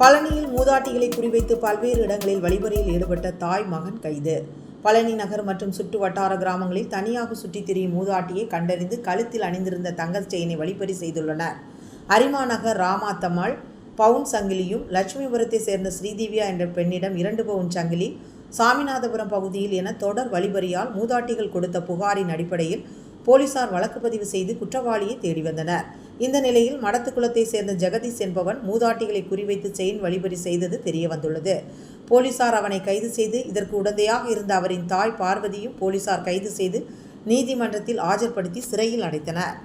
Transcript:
பழனியில் மூதாட்டிகளை குறிவைத்து பல்வேறு இடங்களில் வழிபறையில் ஈடுபட்ட தாய் மகன் கைது. பழனி நகர் மற்றும் சுற்று வட்டார கிராமங்களில் தனியாக சுற்றித் திரியும் மூதாட்டியை கண்டறிந்து கழுத்தில் அணிந்திருந்த தங்கச் செயினை வழிப்பறி செய்துள்ளனர். அரிமா நகர் ராமாத்தம்மாள் பவுன் சங்கிலியும் லட்சுமிபுரத்தை சேர்ந்த ஸ்ரீதேவியா என்ற பெண்ணிடம் இரண்டு பவுன் சங்கிலி சாமிநாதபுரம் பகுதியில் என தொடர் வழிபறியால் மூதாட்டிகள் கொடுத்த புகாரின் அடிப்படையில் போலீசார் வழக்கு பதிவு செய்து குற்றவாளியை தேடி வந்தனர். இந்த நிலையில் மடத்துக்குளத்தை சேர்ந்த ஜெகதீஷ் என்பவன் மூதாட்டிகளை குறிவைத்து செயின் வழிபறி செய்தது தெரிய வந்துள்ளது. போலீசார் அவனை கைது செய்து இதற்கு உடந்தையாக இருந்த அவரின் தாய் பார்வதியும் போலீசார் கைது செய்து நீதிமன்றத்தில் ஆஜர்படுத்தி சிறையில் அடைத்தனர்.